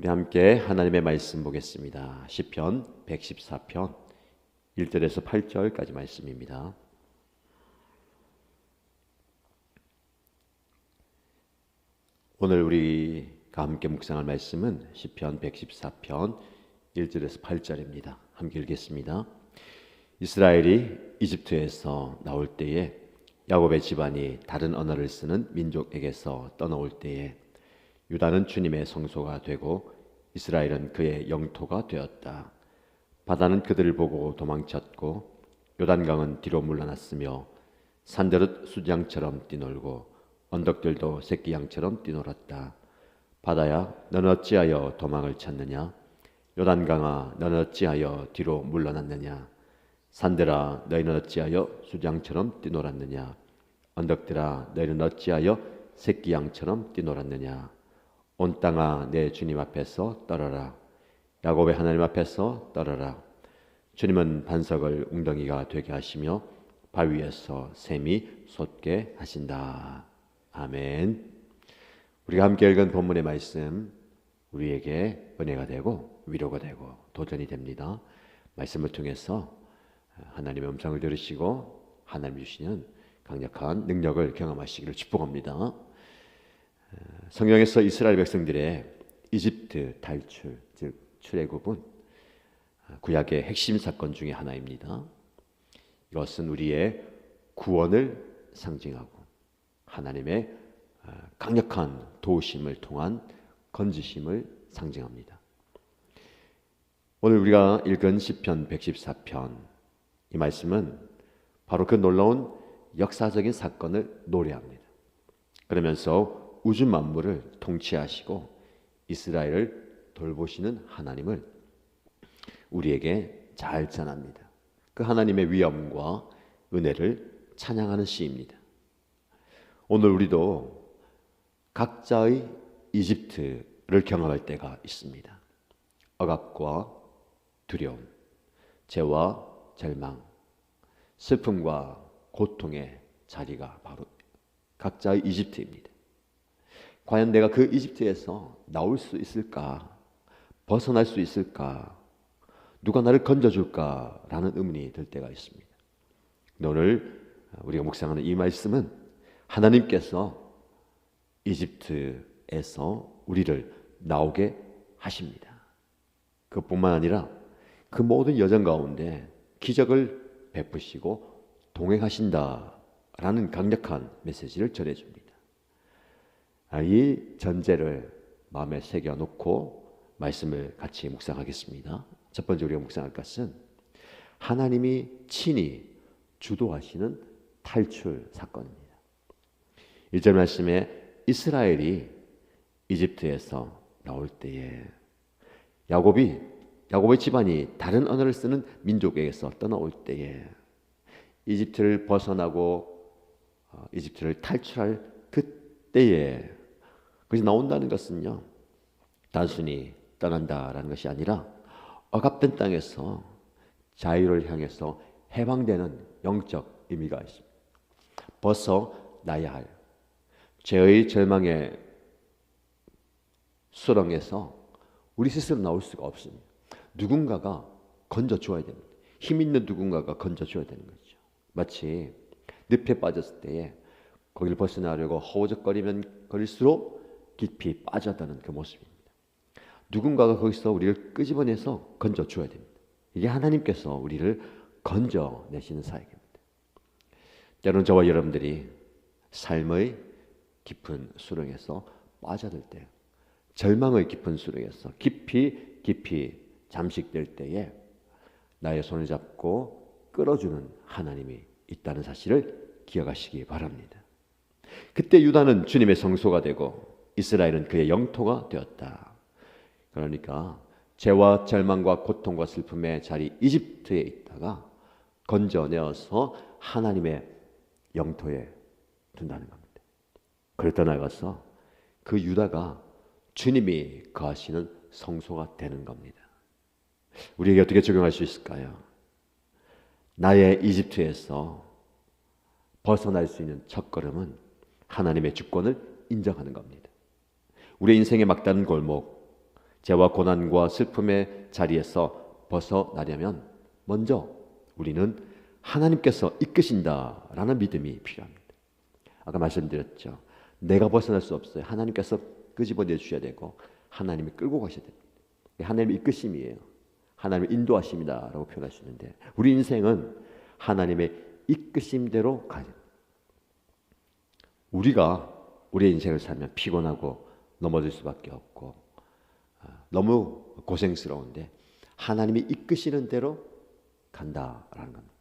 우리 함께 하나님의 말씀 보겠습니다. 시편 114편 1절에서 8절까지 말씀입니다. 오늘 우리가 함께 묵상할 말씀은 시편 114편 1절에서 8절입니다. 함께 읽겠습니다. 이스라엘이 이집트에서 나올 때에 야곱의 집안이 다른 언어를 쓰는 민족에게서 떠나올 때에 유다는 주님의 성소가 되고 이스라엘은 그의 영토가 되었다. 바다는 그들을 보고 도망쳤고 요단강은 뒤로 물러났으며 산들은 수장처럼 뛰놀고 언덕들도 새끼 양처럼 뛰놀았다. 바다야, 너는 어찌하여 도망을 찾느냐? 요단강아, 너는 어찌하여 뒤로 물러났느냐? 산들아, 너희는 어찌하여 수장처럼 뛰놀았느냐? 언덕들아, 너희는 어찌하여 새끼 양처럼 뛰놀았느냐? 온 땅아, 내 주님 앞에서 떨어라. 야곱의 하나님 앞에서 떨어라. 주님은 반석을 웅덩이가 되게 하시며 바위에서 샘이 솟게 하신다. 아멘. 우리가 함께 읽은 본문의 말씀 우리에게 은혜가 되고 위로가 되고 도전이 됩니다. 말씀을 통해서 하나님의 음성을 들으시고 하나님 주시는 강력한 능력을 경험하시기를 축복합니다. 성경에서 이스라엘 백성들의 이집트 탈출 즉 출애굽은 구약의 핵심 사건 중의 하나입니다. 이것은 우리의 구원을 상징하고 하나님의 강력한 도우심을 통한 건지심을 상징합니다. 오늘 우리가 읽은 시편 114편 이 말씀은 바로 그 놀라운 역사적인 사건을 노래합니다. 그러면서 우주 만물을 통치하시고 이스라엘을 돌보시는 하나님을 우리에게 잘 전합니다. 그 하나님의 위엄과 은혜를 찬양하는 시입니다. 오늘 우리도 각자의 이집트를 경험할 때가 있습니다. 억압과 두려움, 죄와 절망, 슬픔과 고통의 자리가 바로 각자의 이집트입니다. 과연 내가 그 이집트에서 나올 수 있을까? 벗어날 수 있을까? 누가 나를 건져줄까 라는 의문이 들 때가 있습니다. 오늘 우리가 묵상하는 이 말씀은 하나님께서 이집트에서 우리를 나오게 하십니다. 그뿐만 아니라 그 모든 여정 가운데 기적을 베푸시고 동행하신다라는 강력한 메시지를 전해줍니다. 이 전제를 마음에 새겨놓고 말씀을 같이 묵상하겠습니다. 첫 번째 우리가 묵상할 것은 하나님이 친히 주도하시는 탈출 사건입니다. 1절 말씀에 이스라엘이 이집트에서 나올 때에 야곱이 야곱의 집안이 다른 언어를 쓰는 민족에게서 떠나올 때에 이집트를 벗어나고 어, 이집트를 탈출할 그때에 그래서 나온다는 것은요 단순히 떠난다라는 것이 아니라 억압된 땅에서 자유를 향해서 해방되는 영적 의미가 있습니다. 벗어나야 할 죄의 절망의 수렁에서 우리 스스로 나올 수가 없습니다. 누군가가 건져 줘야 됩니다. 힘 있는 누군가가 건져 줘야 되는 거죠. 마치 늪에 빠졌을 때에 거기를 벗어나려고 허우적거리면 거릴수록 깊이 빠져드는 그 모습입니다. 누군가가 거기서 우리를 끄집어내서 건져 줘야 됩니다. 이게 하나님께서 우리를 건져 내시는 사역입니다. 때로는 저와 여러분들이 삶의 깊은 수렁에서 빠져들 때, 절망의 깊은 수렁에서 깊이 깊이 잠식될 때에 나의 손을 잡고 끌어주는 하나님이 있다는 사실을 기억하시기 바랍니다. 그때 유다는 주님의 성소가 되고 이스라엘은 그의 영토가 되었다. 그러니까 죄와 절망과 고통과 슬픔의 자리 이집트에 있다가 건져내어서 하나님의 영토에 둔다는 겁니다. 그를 떠나가서 그 유다가 주님이 거하시는 성소가 되는 겁니다. 우리에게 어떻게 적용할 수 있을까요? 나의 이집트에서 벗어날 수 있는 첫 걸음은 하나님의 주권을 인정하는 겁니다. 우리 인생의 막다른 골목, 죄와 고난과 슬픔의 자리에서 벗어나려면 먼저 우리는 하나님께서 이끄신다라는 믿음이 필요합니다. 아까 말씀드렸죠. 내가 벗어날 수 없어요. 하나님께서 끄집어내 주셔야 되고 하나님이 끌고 가셔야 됩니다. 하나님의 이끄심이에요. 하나님의 인도하심이다라고 표현할 수 있는데 우리 인생은 하나님의 이끄심대로 가야 됩니다. 우리가 우리의 인생을 살면 피곤하고 넘어질 수밖에 없고 아, 너무 고생스러운데 하나님이 이끄시는 대로 간다라는 겁니다.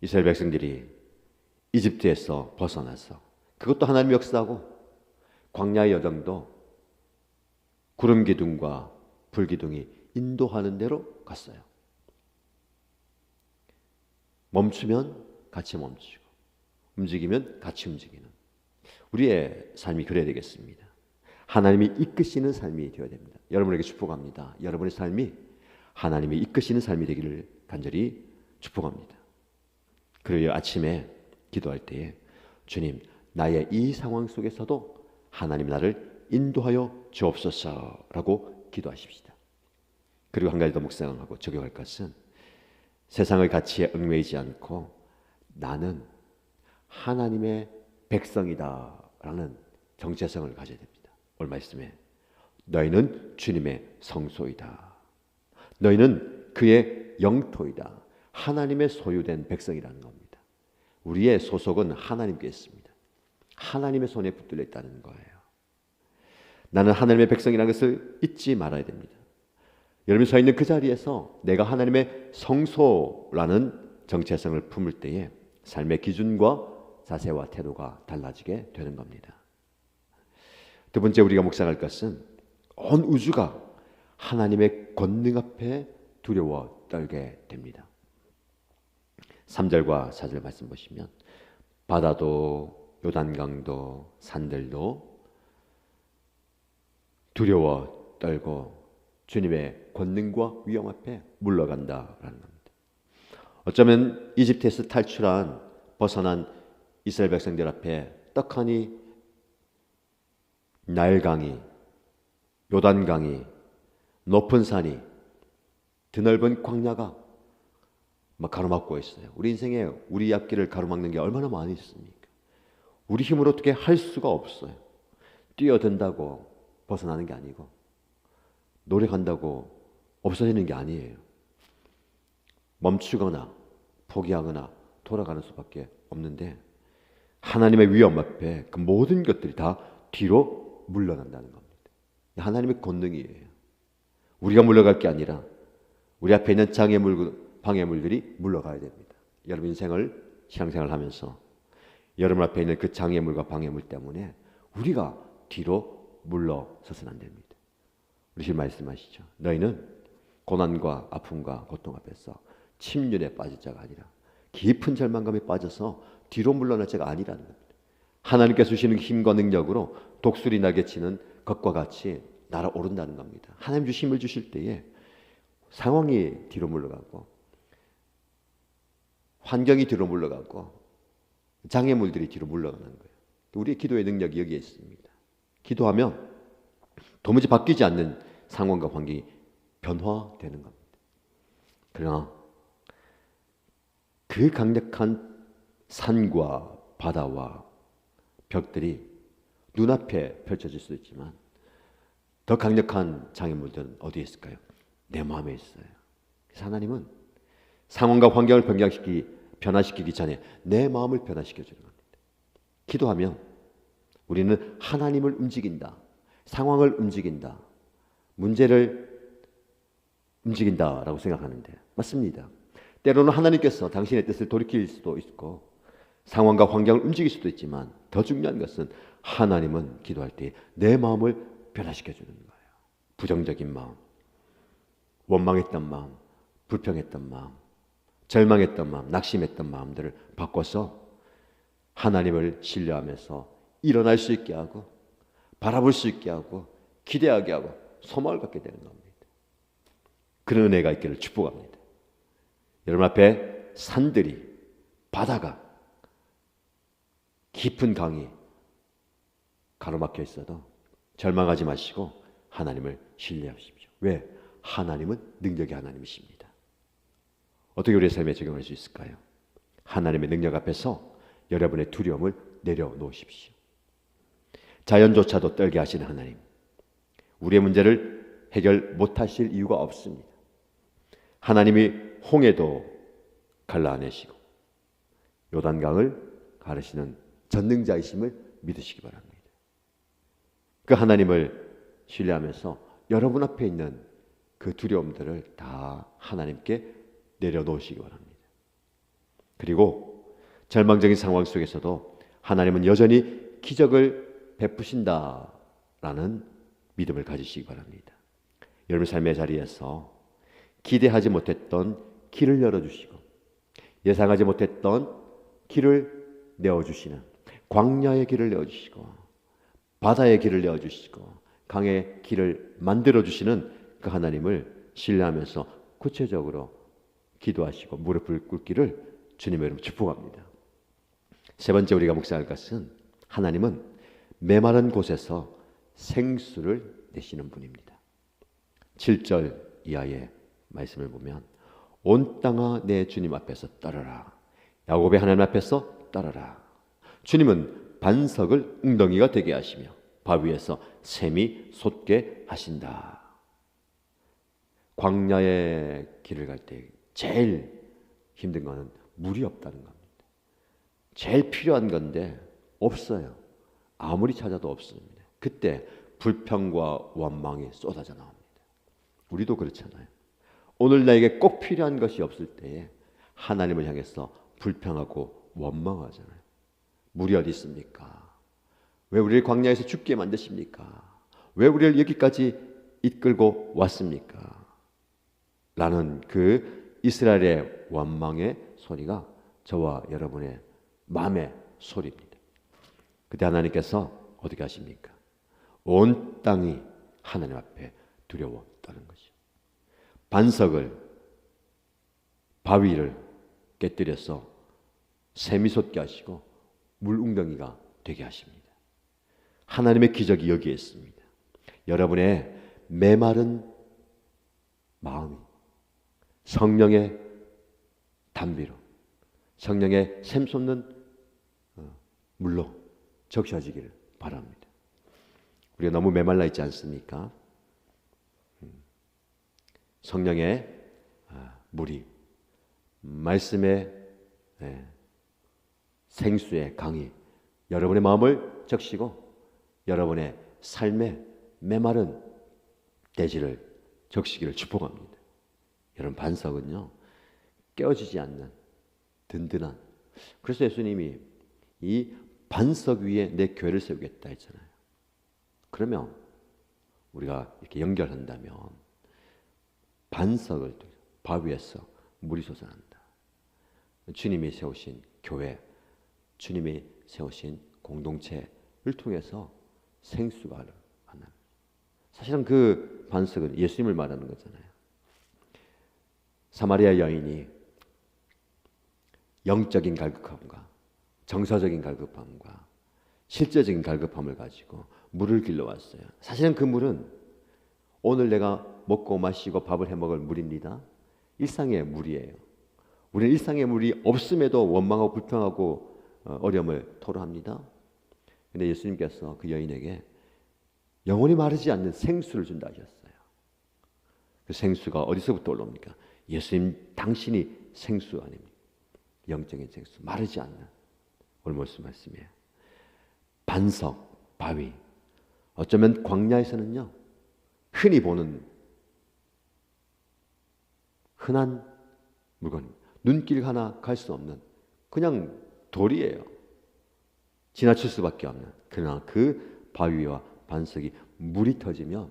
이스라엘 백성들이 이집트에서 벗어나서 그것도 하나님 역사고 광야의 여정도 구름 기둥과 불 기둥이 인도하는 대로 갔어요. 멈추면 같이 멈추고 움직이면 같이 움직이는 우리의 삶이 그래야 되겠습니다. 하나님이 이끄시는 삶이 되어야 됩니다. 여러분에게 축복합니다. 여러분의 삶이 하나님이 이끄시는 삶이 되기를 간절히 축복합니다. 그리고 아침에 기도할 때에 주님 나의 이 상황 속에서도 하나님 나를 인도하여 주옵소서라고 기도하십시다. 그리고 한 가지 더 묵상하고 적용할 것은 세상의 가치에 얽매이지 않고 나는 하나님의 백성이다라는 정체성을 가져야 됩니다. 오늘 말씀에 너희는 주님의 성소이다. 너희는 그의 영토이다. 하나님의 소유된 백성이라는 겁니다. 우리의 소속은 하나님께 있습니다. 하나님의 손에 붙들려 있다는 거예요. 나는 하나님의 백성이라는 것을 잊지 말아야 됩니다. 여러분이 서 있는 그 자리에서 내가 하나님의 성소라는 정체성을 품을 때에 삶의 기준과 자세와 태도가 달라지게 되는 겁니다. 두 번째 우리가 묵상할 것은 온 우주가 하나님의 권능 앞에 두려워 떨게 됩니다. 3절과 4절 말씀 보시면 바다도 요단강도 산들도 두려워 떨고 주님의 권능과 위험 앞에 물러간다라는 겁니다. 어쩌면 이집트에서 탈출한 벗어난 이스라엘 백성들 앞에 떡하니 나일강이 요단강이 높은 산이 드넓은 광야가 막 가로막고 있어요. 우리 인생에 우리 앞길을 가로막는 게 얼마나 많이 있습니까? 우리 힘으로 어떻게 할 수가 없어요. 뛰어든다고 벗어나는 게 아니고 노력한다고 없어지는 게 아니에요. 멈추거나 포기하거나 돌아가는 수밖에 없는데 하나님의 위험 앞에 그 모든 것들이 다 뒤로 물러난다는 겁니다. 하나님의 권능이에요. 우리가 물러갈 게 아니라 우리 앞에 있는 장애물, 방해물들이 물러가야 됩니다. 여러분 인생을 신앙생활 하면서 여러분 앞에 있는 그 장애물과 방해물 때문에 우리가 뒤로 물러서서는 안 됩니다. 우리 신 말씀하시죠. 너희는 고난과 아픔과 고통 앞에서 침륜에 빠질 자가 아니라 깊은 절망감에 빠져서 뒤로 물러날 자가 아니라는 겁니다. 하나님께서 주시는 힘과 능력으로 독수리 날개 치는 것과 같이 날아오른다는 겁니다. 하나님 주신 힘을 주실 때에 상황이 뒤로 물러가고 환경이 뒤로 물러가고 장애물들이 뒤로 물러가는 거예요. 우리의 기도의 능력이 여기에 있습니다. 기도하면 도무지 바뀌지 않는 상황과 환경이 변화되는 겁니다. 그러나 그 강력한 산과 바다와 벽들이 눈앞에 펼쳐질 수도 있지만 더 강력한 장애물들은 어디에 있을까요? 내 마음에 있어요. 하나님은 상황과 환경을 변경시키 변화시키기 전에 내 마음을 변화시켜 주는 겁니다. 기도하면 우리는 하나님을 움직인다. 상황을 움직인다. 문제를 움직인다라고 생각하는데 맞습니다. 때로는 하나님께서 당신의 뜻을 돌이킬 수도 있고 상황과 환경을 움직일 수도 있지만 더 중요한 것은 하나님은 기도할 때 내 마음을 변화시켜 주는 거예요. 부정적인 마음, 원망했던 마음, 불평했던 마음, 절망했던 마음, 낙심했던 마음들을 바꿔서 하나님을 신뢰하면서 일어날 수 있게 하고 바라볼 수 있게 하고 기대하게 하고 소망을 갖게 되는 겁니다. 그런 은혜가 있기를 축복합니다. 여러분 앞에 산들이 바다가 깊은 강이 가로막혀 있어도 절망하지 마시고 하나님을 신뢰하십시오. 왜? 하나님은 능력의 하나님이십니다. 어떻게 우리의 삶에 적용할 수 있을까요? 하나님의 능력 앞에서 여러분의 두려움을 내려놓으십시오. 자연조차도 떨게 하시는 하나님. 우리의 문제를 해결 못하실 이유가 없습니다. 하나님이 홍해도 갈라내시고 요단강을 가르시는 전능자이심을 믿으시기 바랍니다. 그 하나님을 신뢰하면서 여러분 앞에 있는 그 두려움들을 다 하나님께 내려놓으시기 바랍니다. 그리고 절망적인 상황 속에서도 하나님은 여전히 기적을 베푸신다라는 믿음을 가지시기 바랍니다. 여러분 삶의 자리에서 기대하지 못했던 길을 열어주시고 예상하지 못했던 길을 내어주시는 광야의 길을 내어주시고 바다의 길을 내어주시고 강의 길을 만들어주시는 그 하나님을 신뢰하면서 구체적으로 기도하시고 무릎을 꿇기를 주님의 이름 축복합니다. 세 번째 우리가 묵상할 것은 하나님은 메마른 곳에서 생수를 내시는 분입니다. 7절 이하의 말씀을 보면 온 땅아 내 주님 앞에서 떨어라. 야곱의 하나님 앞에서 떨어라. 주님은 반석을 웅덩이가 되게 하시며 바위에서 샘이 솟게 하신다. 광야의 길을 갈 때 제일 힘든 거는 물이 없다는 겁니다. 제일 필요한 건데 없어요. 아무리 찾아도 없습니다. 그때 불평과 원망이 쏟아져 나옵니다. 우리도 그렇잖아요. 오늘 나에게 꼭 필요한 것이 없을 때에 하나님을 향해서 불평하고 원망하잖아요. 물이 어디 있습니까? 왜 우리를 광야에서 죽게 만드십니까? 왜 우리를 여기까지 이끌고 왔습니까? 라는 그 이스라엘의 원망의 소리가 저와 여러분의 마음의 소리입니다. 그때 하나님께서 어떻게 하십니까? 온 땅이 하나님 앞에 두려워 떠는 것이죠. 반석을 바위를 깨뜨려서 샘이 솟게 하시고 물웅덩이가 되게 하십니다. 하나님의 기적이 여기에 있습니다. 여러분의 메마른 마음이 성령의 담비로 성령의 샘솟는 어, 물로 적셔지기를 바랍니다. 우리가 너무 메말라 있지 않습니까? 음. 성령의 아, 물이 말씀의 예, 생수의 강이 여러분의 마음을 적시고 여러분의 삶의 메마른 대지를 적시기를 축복합니다. 여러분 반석은요 깨어지지 않는 든든한 그래서 예수님이 이 반석 위에 내 교회를 세우겠다 했잖아요. 그러면 우리가 이렇게 연결한다면 반석을 바위에서 물이 솟아난다. 주님이 세우신 교회, 주님이 세우신 공동체를 통해서 생수가 하나. 사실은 그 반석은 예수님을 말하는 거잖아요. 사마리아 여인이 영적인 갈급함과 정서적인 갈급함과 실제적인 갈급함을 가지고 물을 길러 왔어요. 사실은 그 물은 오늘 내가 먹고 마시고 밥을 해 먹을 물입니다. 일상의 물이에요. 우리는 일상의 물이 없음에도 원망하고 불평하고 어, 어려움을 토로합니다. 근데 예수님께서 그 여인에게 영원히 마르지 않는 생수를 준다 하셨어요. 그 생수가 어디서부터 올라옵니까? 예수님 당신이 생수 아닙니까? 영적인 생수, 마르지 않는 오늘 무슨 말씀이에요? 반석, 바위. 어쩌면 광야에서는요, 흔히 보는 흔한 물건, 눈길 하나 갈 수 없는 그냥 돌이에요. 지나칠 수밖에 없는. 그러나 그 바위와 반석이 물이 터지면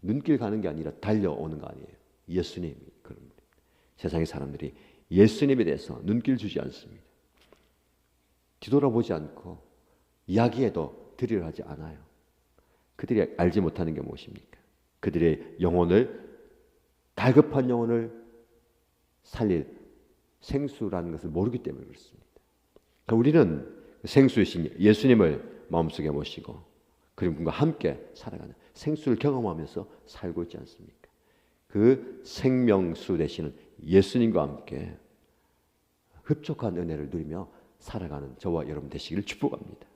눈길 가는 게 아니라 달려오는 거 아니에요. 예수님이 그런 분. 세상의 사람들이 예수님에 대해서 눈길 주지 않습니다. 뒤돌아보지 않고 이야기에도 들이를 하지 않아요. 그들이 알지 못하는 게 무엇입니까? 그들의 영혼을 갈급한 영혼을 살릴 생수라는 것을 모르기 때문에 그렇습니다. 우리는 생수이신 예수님을 마음속에 모시고 그런 분과 함께 살아가는 생수를 경험하면서 살고 있지 않습니까? 그 생명수 되시는 예수님과 함께 흡족한 은혜를 누리며 살아가는 저와 여러분 되시기를 축복합니다.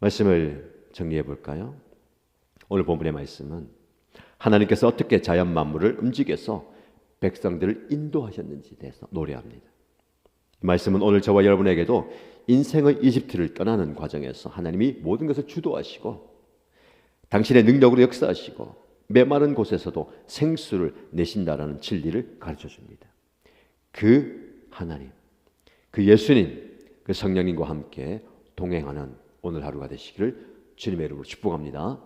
말씀을 정리해 볼까요? 오늘 본문의 말씀은 하나님께서 어떻게 자연 만물을 움직여서 백성들을 인도하셨는지에 대해서 노래합니다. 이 말씀은 오늘 저와 여러분에게도 인생의 이집트를 떠나는 과정에서 하나님이 모든 것을 주도하시고 당신의 능력으로 역사하시고 메마른 곳에서도 생수를 내신다라는 진리를 가르쳐 줍니다. 그 하나님, 그 예수님, 그 성령님과 함께 동행하는 오늘 하루가 되시기를 주님의 이름으로 축복합니다.